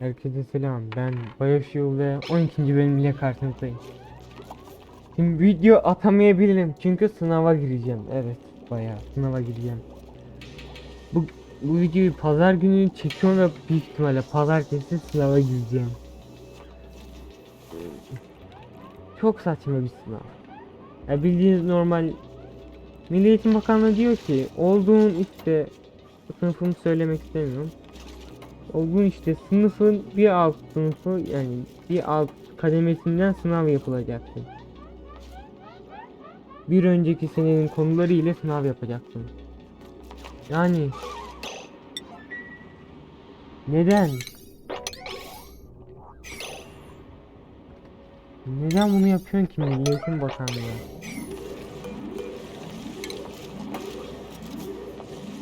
Herkese selam. Ben Biofuel ve 12. bölüm ile karşınızdayım. Şimdi video atamayabilirim çünkü sınava gireceğim. Evet, bayağı sınava gireceğim. Bu bu videoyu pazar günü çekiyorum ve büyük ihtimalle pazartesi sınava gireceğim. Çok saçma bir sınav. Ya bildiğiniz normal Milli Eğitim Bakanlığı diyor ki olduğun işte sınıfımı söylemek istemiyorum. Olduğun işte sınıfın bir alt sınıfı yani bir alt kademesinden sınav yapılacaktı. Bir önceki senenin konuları ile sınav yapacaktım. Yani neden? Neden bunu yapıyorsun ki Milli Eğitim Bakanlığı?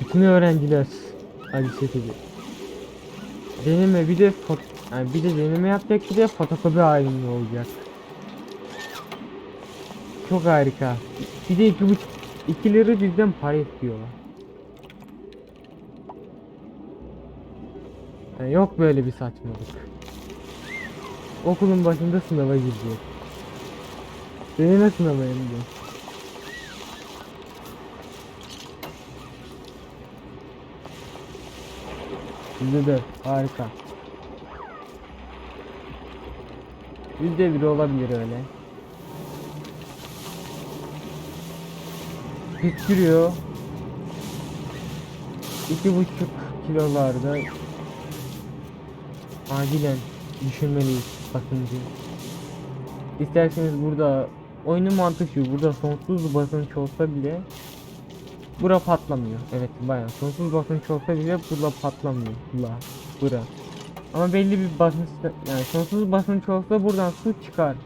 Bütün öğrenciler acı çekici. Deneme bir de fot yani bir de deneme yapacak bir de fotokopi halinde olacak. Çok harika. Bir de iki buçuk iki lira bizden para istiyorlar. Yani yok böyle bir saçmalık. Okulun başında sınava girecek. Deneme sınavı hem. Yüzde dört. Harika. Yüzde bir olabilir öyle. İki buçuk kilolarda. Acilen düşünmeliyiz basıncı. İsterseniz burada oyunun mantığı şu. Burada sonsuz basınç olsa bile Bura patlamıyor. Evet bayağı sonsuz basınç olsa bile burada patlamıyor. Bura. Bura. Ama belli bir basınç yani sonsuz basınç olsa buradan su çıkar.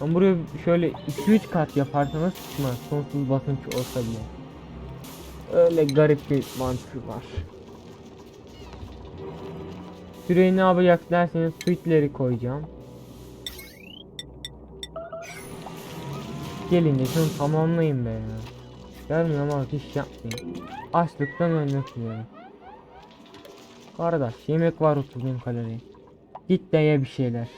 Ama buraya şöyle 2-3 kat yaparsanız çıkmaz. Sonsuz basınç olsa bile. Öyle garip bir mantığı var. Süreyi ne yapacak derseniz tweetleri koyacağım. Gelin de şunu tamamlayın be ya. Gelmiyor ama hiç yapmayın. Açlıktan ölmek üzere. Kardeş yemek var 30 bin kalori. Git de ye bir şeyler.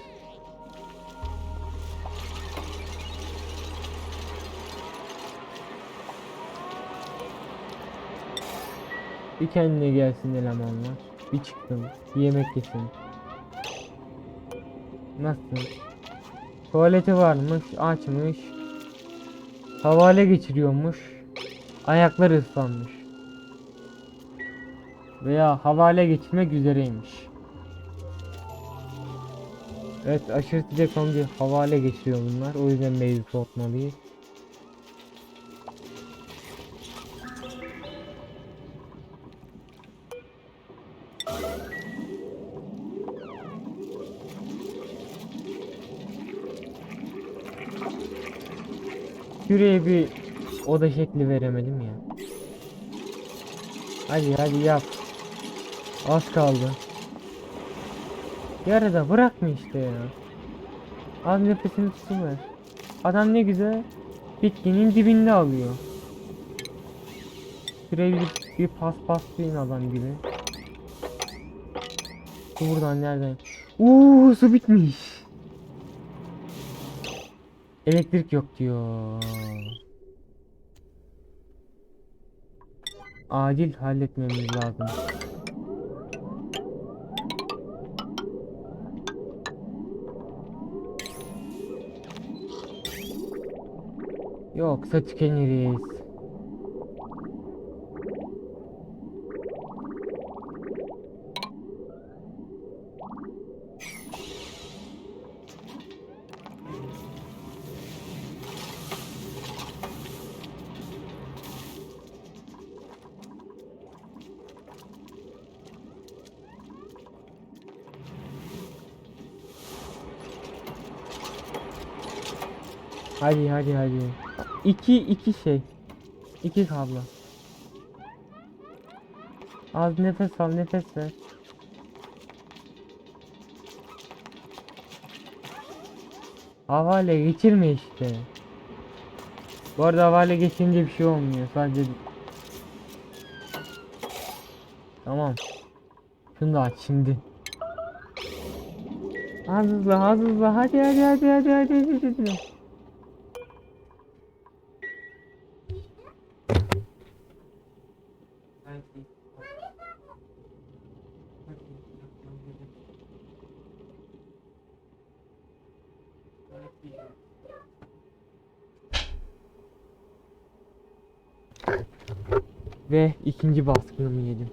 Bir kendine gelsin elemanlar. Bir çıktım. Bir yemek yesin. Nasıl? Tuvaleti varmış, açmış. Havale geçiriyormuş. Ayakları ıslanmış. Veya havale geçirmek üzereymiş. Evet aşırı sıcak olunca havale geçiriyor bunlar. O yüzden meyve soğutmalıyız. Şuraya bir oda şekli veremedim ya. Hadi hadi yap. Az kaldı. Yarıda bırakma işte ya. Az nefesini tutuver. Adam ne güzel bitkinin dibinde alıyor. Şuraya bir, bir pas paslayın adam gibi. Buradan nereden? Uuu su bitmiş. Elektrik yok diyor. Acil halletmemiz lazım. Yoksa tükeniriz. Hadi hadi hadi. İki iki şey. İki kablo. Az nefes al nefes ver. Havale geçirme işte. Bu arada havale geçince bir şey olmuyor sadece. Tamam. Şunu da aç şimdi. Az hızlı az hızlı hadi hadi hadi hadi hadi hadi hadi. Ve ikinci baskınımı yedim.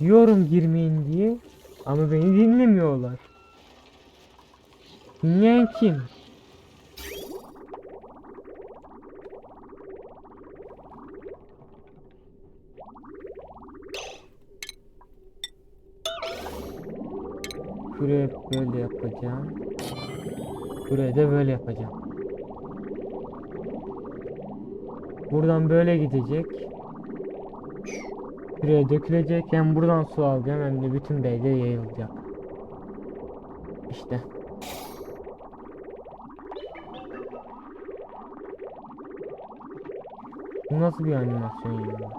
Diyorum girmeyin diye ama beni dinlemiyorlar. Dinleyen kim? Şuraya böyle yapacağım. Buraya da böyle yapacağım. Buradan böyle gidecek. Şuraya dökülecek. Hem buradan su alacağım hem de bütün beyde yayılacak. İşte. Bu nasıl bir animasyon ya?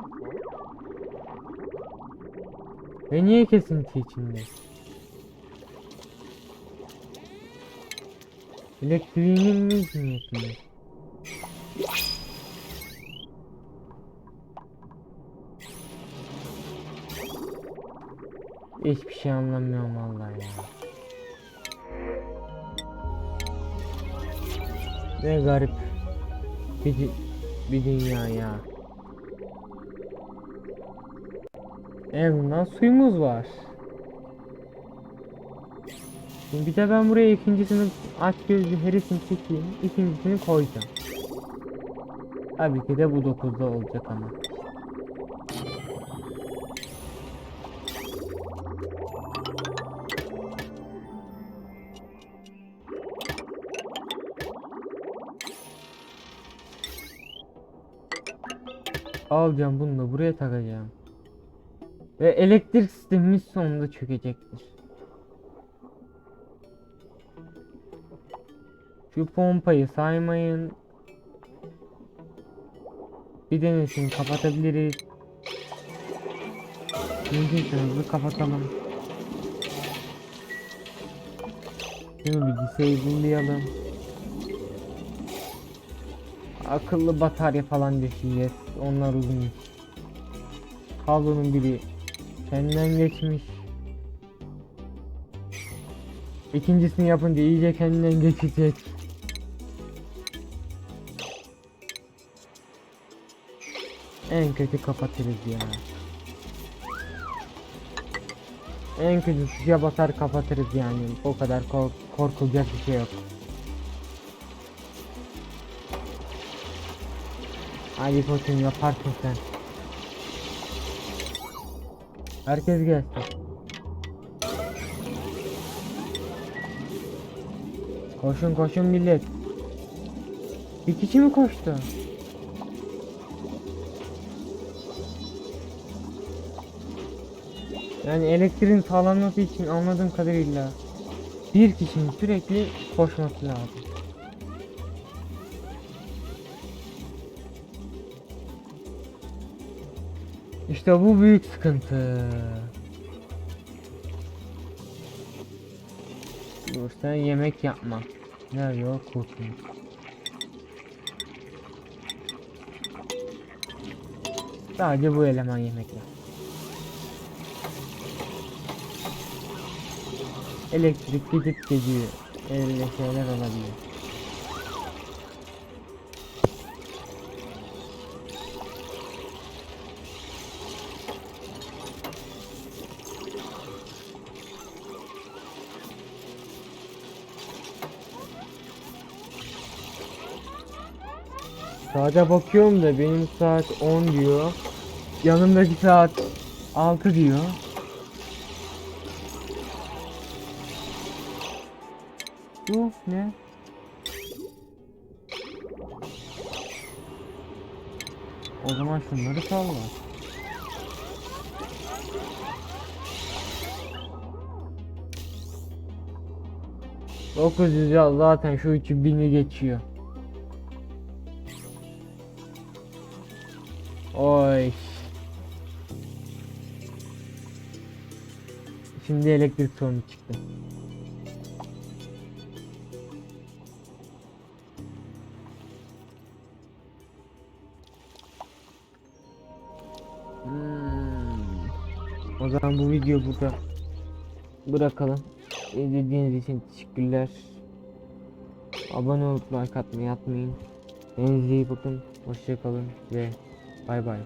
Ve niye kesinti içinde? Elektriğinin mi niyetinde? Hiçbir şey anlamıyorum vallahi ya. Ne garip bir, bir dünya ya. En suyumuz var. Şimdi bir de ben buraya ikincisini aç gözlü herisini çekeyim. ikincisini koyacağım. Tabii ki de bu 9'da olacak ama. Alacağım bunu da buraya takacağım. Ve elektrik sistemimiz sonunda çökecektir. Şu pompayı saymayın. Bir denesini kapatabiliriz. Mümkünse hızlı kapatalım. Şunu bir disable'layalım. Akıllı batarya falan düşeceğiz. Onlar uzun iş. Kablonun biri kendinden geçmiş. İkincisini yapınca iyice kendinden geçecek. En kötü kapatırız ya. En kötü tuşa basar kapatırız yani. O kadar kork korkulacak bir şey yok. Hadi koçum yaparsın sen. Herkes gelsin. Koşun koşun millet. Bir kişi mi koştu? Yani elektriğin sağlanması için anladığım kadarıyla bir kişinin sürekli koşması lazım. İşte bu büyük sıkıntı. Dur sen yemek yapma. Nerede o kurtulmuş? Sadece bu eleman yemek yap. Elektrik gidip geliyor. Öyle şeyler olabilir. Saate bakıyorum da benim saat 10 diyor. Yanımdaki saat 6 diyor. Bu ne? O zaman şunları salla. Dokuz yüz zaten şu 2000'i geçiyor. Oy. Şimdi elektrik sorunu çıktı. O zaman bu video burada bırakalım. İzlediğiniz için teşekkürler. Abone olup like atmayı atmayın. Kendinize iyi bakın. Hoşçakalın ve bay bay.